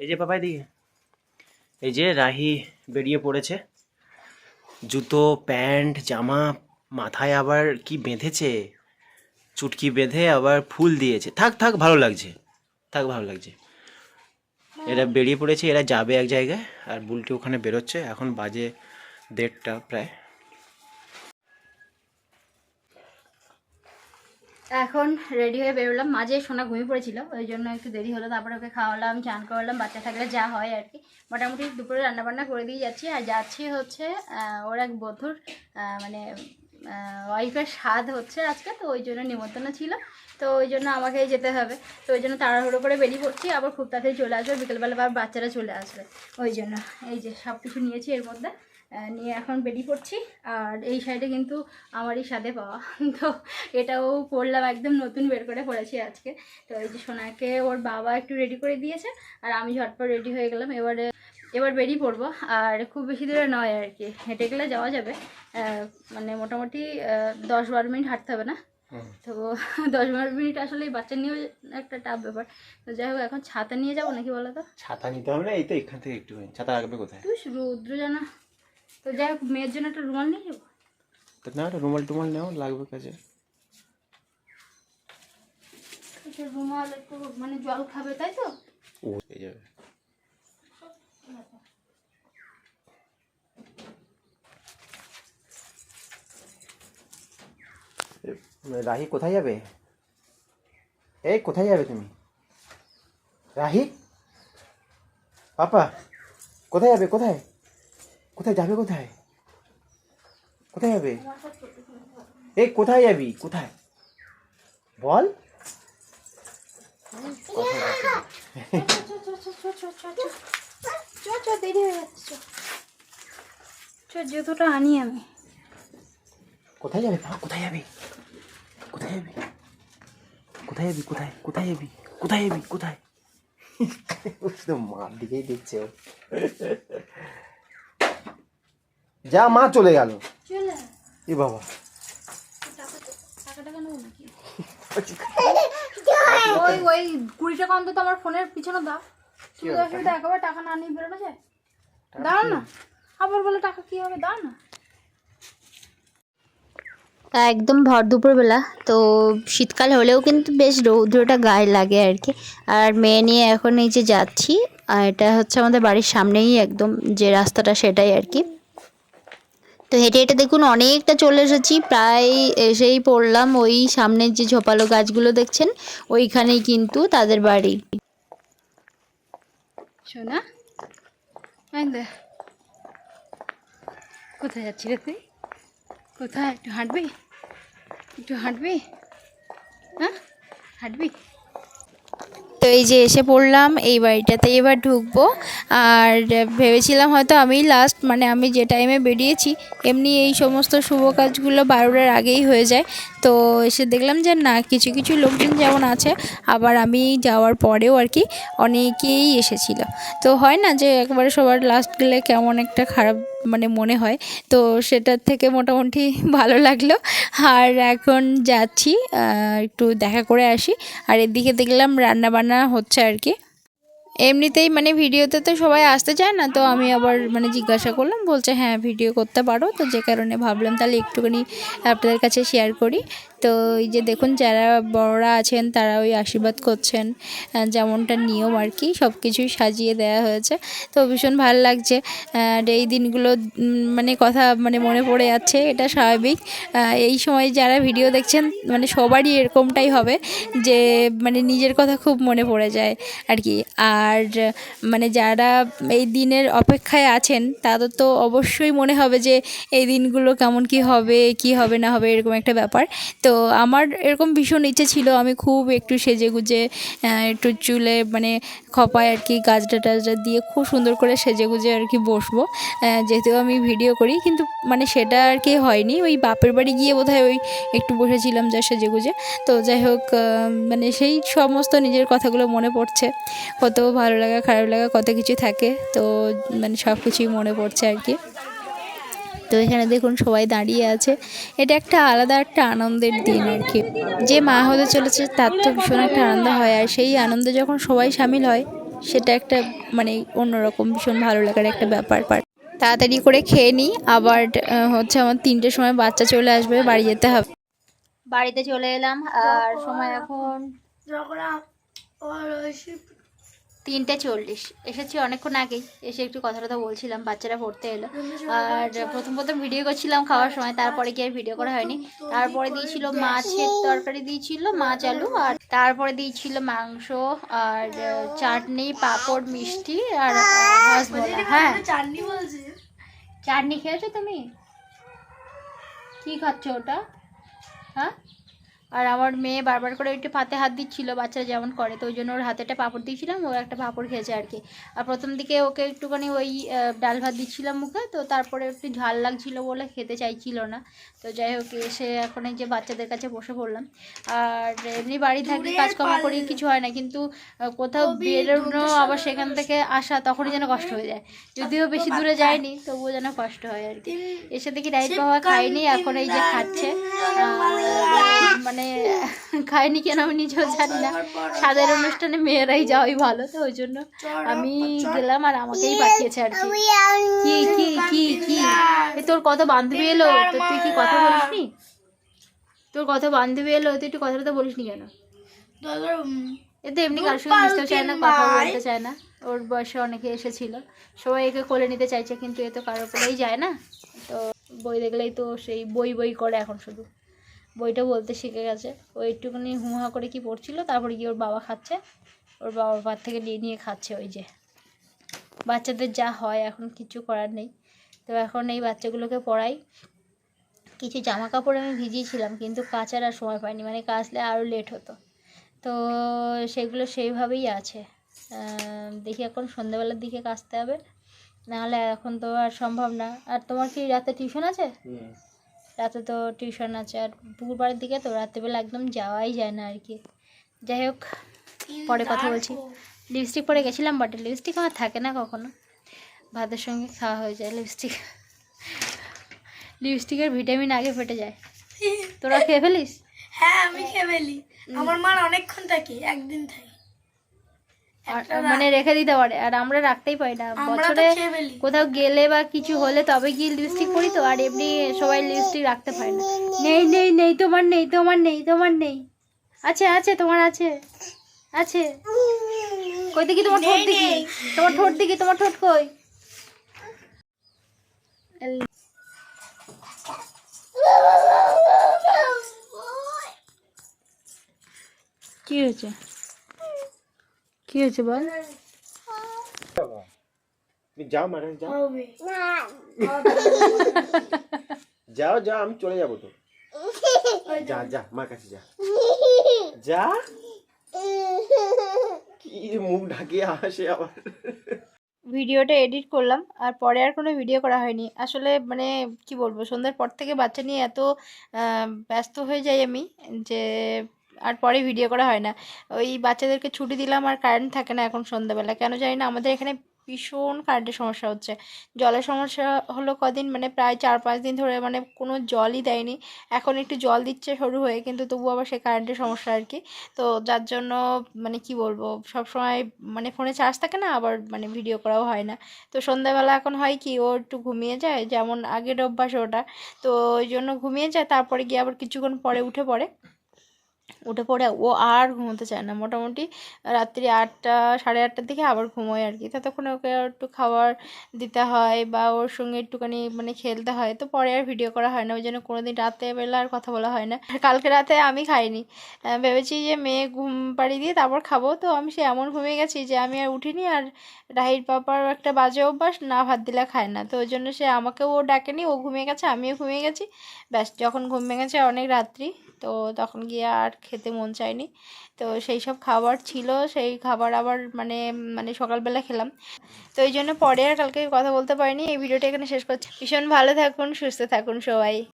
এই যে পাপাই দিকে এই যে রাহি বেরিয়ে পড়েছে। জুতো, প্যান্ট, জামা, মাথায় আবার কি বেঁধেছে? চুটকি বেঁধে আবার ফুল দিয়েছে। থাক থাক, ভালো লাগছে। থাক, ভালো লাগছে। এরা বেরিয়ে পড়েছে, এরা যাবে এক জায়গায়, আর বুলটি ওখানে বেরোচ্ছে। এখন বাজে দেড়টা প্রায়। এখন রেডি হয়ে বেরোলাম। মাঝে সোনা ঘুমিয়ে পড়েছিল ওই জন্য একটু দেরি হলো। তারপরে ওকে খাওয়ালাম চান করালাম বাচ্চা থাকলে যা হয় আর কি। মোটামুটি দুপুরে রান্নাবান্না করে দিয়ে যাচ্ছি। আর যাচ্ছি হচ্ছে ওর এক বন্ধুর আহ, মানে ওয়াইফের স্বাদ হচ্ছে আজকে তো ওই জন্য নিমন্ত্রণ ছিল। তো ওই জন্য আমাকেই যেতে হবে। তো ওই জন্য তাড়াহুড়ো করে বেরিয়ে পড়ছি। আবার খুব তাড়াতাড়ি চলে আসবে। বিকেলবেলা আবার বাচ্চারা চলে আসবে। ওই জন্য এই যে সব কিছু নিয়েছি এর মধ্যে। নিয়ে এখন বেরিয়ে পড়ছি। আর এই সাইডে কিন্তু আমারই স্বাদে পাওয়া তো এটাও পরলাম একদম নতুন বের করে পড়েছি আজকে। তো এই যে সোনাকে ওর বাবা একটু রেডি করে দিয়েছে আর আমি ঝটপট রেডি হয়ে গেলাম। এবারে এবার বেরিয়ে পড়ব। আর খুব বেশি দূরে নয় আর কি হেঁটে গেলে যাওয়া যাবে। মানে মোটামুটি দশ বারো মিনিট হাঁটতে হবে না। তো দশ বারো মিনিট আসলে বাচ্চা নিয়েও একটা টাফ ব্যাপার। তো যাই হোক এখন ছাতা নিয়ে যাব নাকি বলো তো? ছাতা নিতে হবে না এই তো এখান থেকে একটু ছাতা রাখবে কোথায়? তুই রৌদ্র জানা। তো যাই হোক মেয়ের জন্য একটা রুমাল নিয়ে যাব তো না একটা রুমাল টুমাল নেও লাগবে কাজে একটা রুমাল একটু মানে জল খাবে তাই তো ও হয়ে যাবে এ, রাহি কোথায় যাবে এই কোথায় যাবে তুমি রাহি পাপা কোথায় যাবে কোথায় কোথায় যাবে কোথায়? কোথায় যাবে? এই কোথায় যাবি? কোথায়? বল। জুতোটা আনি আমি কোথায় যাবে কোথায় যাবি? কোথায় যাবি? কোথায় যাবি? কোথায়? কোথায় যাবি? কোথায় যাবি? কোথায়? মার দিকেই দেখছে যা মা চলে গেল। এ বাবা। টাকা টাকা নেব নাকি? ওই ওই কুড়ি টাকা অন্তত আমার ফোনের পিছনে দাও। সুবিধা অসুবিধা একেবারে টাকা না নিয়ে বেরোনো যায় দাও না। আবার বলে টাকা কি হবে দাও না। একদম ভর দুপুরবেলা তো শীতকাল হলেও কিন্তু বেশ রৌদ্রটা গায়ে লাগে আর কি। আর মেয়ে নিয়ে এখন এই যে যাচ্ছি আর এটা হচ্ছে আমাদের বাড়ির সামনেই একদম যে রাস্তাটা সেটাই আর কি। তো হেঁটে হেঁটে দেখুন অনেকটা চলে এসেছি। প্রায় এসেই পড়লাম ওই সামনের যে ঝোপালো গাছগুলো দেখছেন, ওইখানেই কিন্তু তাদের বাড়ি। শোনা কোথায় যাচ্ছি রে তুই? কোথায়? একটু হাঁটবি? একটু হাঁটবি? হ্যাঁ? হাঁটবি? তো এই যে এসে পড়লাম, এই বাড়িটাতে এবার ঢুকবো। আর ভেবেছিলাম হয়তো আমি লাস্ট মানে আমি যে টাইমে বেরিয়েছি, এমনি এই সমস্ত শুভ কাজগুলো বারোটার আগেই হয়ে যায়। তো এসে দেখলাম যে না, কিছু কিছু লোকজন যেমন আছে, আবার আমি যাওয়ার পরেও আর কি অনেকেই এসেছিল। তো হয় না যে একবারে সবার লাস্ট গেলে কেমন একটা খারাপ মানে মনে হয়। তো সেটার থেকে মোটামুটি ভালো লাগল। আর এখন যাচ্ছি একটু দেখা করে আসি। আর এদিকে দেখলাম রান্না বান্না হচ্ছে আর কি। এমনিতেই মানে ভিডিওতে তো সবাই আসতে চায় না, তো আমি আবার মানে জিজ্ঞাসা করলাম, বলছে হ্যাঁ ভিডিও করতে পারো। তো যে কারণে ভাবলাম তাহলে একটুখানি আপনাদের কাছে শেয়ার করি। তো এই যে দেখুন, যারা বড়রা আছেন তারা ওই আশীর্বাদ করছেন যেমনটা নিয়ম আর কি সব কিছুই সাজিয়ে দেওয়া হয়েছে। তো ভীষণ ভালো লাগছে আর এই দিনগুলো মানে কথা মানে মনে পড়ে যাচ্ছে, এটা স্বাভাবিক। এই সময় যারা ভিডিও দেখছেন মানে সবারই এরকমটাই হবে যে মানে নিজের কথা খুব মনে পড়ে যায় আর কি। আর মানে যারা এই দিনের অপেক্ষায় আছেন, তাদের তো অবশ্যই মনে হবে যে, এই দিনগুলো কেমন কি হবে কি হবে না হবে, এরকম একটা ব্যাপার। তো আমার এরকম ভীষণ ইচ্ছে ছিল, আমি খুব একটু সেজে গুজে একটু চুলে মানে খপায় আর কি গাছটা টাছটা দিয়ে খুব সুন্দর করে সেজে গুজে আর কি বসবো। যেহেতু আমি ভিডিও করি, কিন্তু মানে সেটা আর কি হয়নি। ওই বাপের বাড়ি গিয়ে বোধহয় ওই একটু বসেছিলাম যা সেজে গুজে তো যাই হোক মানে সেই সমস্ত নিজের কথাগুলো মনে পড়ছে। কত ভালো লাগা, খারাপ লাগা, কত কিছু থাকে। তো মানে সব কিছুই মনে পড়ছে আর কি। তো এখানে দেখুন সবাই দাঁড়িয়ে আছে। এটা একটা আলাদা একটা আনন্দের দিন আর কি। যে মা হতে চলেছে তার তো ভীষণ একটা আনন্দ হয় আর সেই আনন্দে যখন সবাই সামিল হয় সেটা একটা মানে অন্যরকম ভীষণ ভালো লাগার একটা ব্যাপার তাড়াতাড়ি করে খেয়ে নিই আবার হচ্ছে আমার তিনটের সময় বাচ্চা চলে আসবে বাড়ি যেতে হবে। বাড়িতে চলে এলাম আর সময় এখন তিনটে চল্লিশ। এসেছি অনেকক্ষণ আগেই। এসে একটু কথা টথা বলছিলাম, বাচ্চারা পড়তে এলো। আর প্রথম প্রথম ভিডিও করছিলাম খাওয়ার সময়, তারপরে গিয়ে ভিডিও করা হয়নি। তারপরে দিয়েছিল মাছের তরকারি, দিয়েছিল মাছ, আলু, আর তারপরে দিয়েছিল মাংস, আর চাটনি, পাঁপড়, মিষ্টি, আর হ্যাঁ। চাটনি চাটনি খেয়েছো তুমি? কি খাচ্ছ ওটা? হ্যাঁ? আর আমার মেয়ে বারবার করে একটু পাতে হাত দিচ্ছিল বাচ্চারা যেমন করে তো ওই জন্য ওর হাতে একটা পাঁপড় দিয়েছিলাম ও একটা পাঁপড় খেয়েছে আর কি। আর প্রথম দিকে ওকে একটুখানি ওই ডাল ভাত দিচ্ছিলাম মুখে তো তারপরে একটু ঝাল লাগছিল বলে খেতে চাইছিল না। তো যাই হোক এসে এখন এই যে বাচ্চাদের কাছে বসে পড়লাম। আর এমনি বাড়ি থাকি কাজকর্ম করি কিছু হয় না কিন্তু কোথাও বেরোনো আবার সেখান থেকে আসা তখনই যেন কষ্ট হয়ে যায়। যদিও বেশি দূরে যায়নি তবুও যেন কষ্ট হয় আর কি। এসে দেখি রাইট বাবা খায়নি এখন এই যে খাচ্ছে। আহ, মানে খায়নি কেন আমি নিজেও জানি না। সাদের অনুষ্ঠানে মেয়েরাই যাওয়াই ভালো তো ওই জন্য আমি গেলাম আর আমাকেই পাঠিয়েছে আর কি। কি কি কি কি? তোর কত বান্ধবী এলো? তো তুই কি কথা বলিসনি? তোর কত বান্ধবী এলো? তুই একটু কথা তো বলিসনি কেন? এতে এমনি কারোর সঙ্গে মিশতেও চায় না কথা বলতে চায় না। ওর বয়সে অনেকে এসেছিল। সবাই একে কোলে নিতে চাইছে কিন্তু এ তো কারোর কোলেই যায় না। তো বই দেখলেই তো সেই বই বই করে এখন শুধু। বইটা বলতে শিখে গেছে। ও একটুখানি হুহা করে কি পড়ছিল, তারপরে গিয়ে ওর বাবা খাচ্ছে। ওর বাবার বাবার থেকে নিয়ে নিয়ে খাচ্ছে ওই যে। বাচ্চাদের যা হয়, এখন কিছু করার নেই। তো এখন এই বাচ্চাগুলোকে পড়াই। কিছু জামা কাপড় আমি ভিজিয়েছিলাম, কিন্তু কাচার আর সময় পাইনি। মানে কাচলে আরও লেট হতো। তো সেগুলো সেইভাবেই আছে। দেখি এখন সন্ধ্যাবেলার দিকে কাচতে হবে। নাহলে এখন তো আর সম্ভব না। আর তোমার কি রাতে টিউশন আছে? রাতে তো টিউশন আছে আর পাড়ের দিকে তো রাত্রেবেলা একদম যাওয়াই যায় না আর কি। যাই হোক পরে কথা বলছি। লিপস্টিক পরে গেছিলাম বাট লিপস্টিক আমার থাকে না কখনো। ভাতের সঙ্গে খাওয়া হয়ে যায় লিপস্টিক লিপস্টিকের ভিটামিন আগে ফেটে যায়। তোরা খেয়ে ফেলিস? হ্যাঁ আমি খেয়ে ফেলি। আমার মার অনেকক্ষণ থাকি একদিন থাকে। মানে রেখে দিতে পারে। আর আমরা রাখতেই পারি না। বছরে কোথাও গেলে বা কিছু হলে তবে গিয়ে লিপস্টিক পরি তো আর এমনি সবাই লিপস্টিক রাখতে পারে না। নেই নেই নেই তোমার নেই তোমার নেই তোমার নেই। আছে আছে তোমার আছে। আছে। কই দেখি তোমার ঠোঁট দেখি। তোমার ঠোঁট দেখি তোমার ঠোঁট কই? কি হয়েছে? কি হয়েছে বল? তুমি যাও মানে যাও যাও যাও আমি চলে যাব তো। যা যা মার কাছে যা। যা? কি মুখ ঢাকিয়ে আসে আবার। ভিডিওটা এডিট করলাম আর পরে আর কোনো ভিডিও করা হয়নি। আসলে মানে কি বলব সন্ধ্যার পর থেকে বাচ্চা নিয়ে এত ব্যস্ত হয়ে যাই আমি যে আর পরে ভিডিও করা হয় না। ওই বাচ্চাদেরকে ছুটি দিলাম আর কারেন্ট থাকে না এখন সন্ধ্যাবেলা। কেন জানি না, আমাদের এখানে ভীষণ কারেন্টের সমস্যা হচ্ছে। জলের সমস্যা হলো কদিন মানে প্রায় চার পাঁচ দিন ধরে মানে কোনো জলই দেয়নি। এখন একটু জল দিচ্ছে শুরু হয়ে, কিন্তু তবু আবার সে কারেন্টের সমস্যা আর কি। তো যার জন্য মানে কি বলব সব সময় মানে ফোনে চার্জ থাকে না, আবার মানে ভিডিও করাও হয় না। তো সন্ধ্যাবেলা এখন হয় কি, ও একটু ঘুমিয়ে যায়, যেমন আগের অভ্যাস ওটা। তো ওই জন্য ঘুমিয়ে যায়, তারপরে গিয়ে আবার কিছুক্ষণ পরে উঠে পড়ে। উঠে পড়ে ও আর ঘুমোতে চায় না। মোটামুটি রাত্রি আটটা, সাড়ে আটটার দিকে আবার ঘুমোয় আর কি। ততক্ষণ ওকে একটু খাবার দিতে হয় বা ওর সঙ্গে একটুখানি মানে খেলতে হয়। তো পরে আর ভিডিও করা হয় না। ওই জন্য কোনো দিন রাতে বেলা আর কথা বলা হয় না। কালকে রাতে আমি খাইনি। ভেবেছি যে মেয়ে ঘুম পাড়িয়ে দিয়ে তারপর খাব। তো আমি সে এমন ঘুমিয়ে গেছি যে আমি আর উঠিনি আর রাহির পাপার একটা বাজে অভ্যাস, না ভাত দিলে খায় না। তো ওই জন্য সে আমাকেও ও ডাকেনি, ও ঘুমিয়ে গেছে, আমিও ঘুমিয়ে গেছি। ব্যাস, যখন ঘুম ভেঙেছে অনেক রাত্রি। তো তখন গিয়ে আর খেতে মন চায়নি। তো সেই সব খাবার ছিল, সেই খাবার আবার মানে মানে সকালবেলা খেলাম। তো এই জন্য পরে আর কালকে কথা বলতে পারিনি। এই ভিডিওটা এখানে শেষ করছি। ভীষণ ভালো থাকুন, সুস্থ থাকুন সবাই।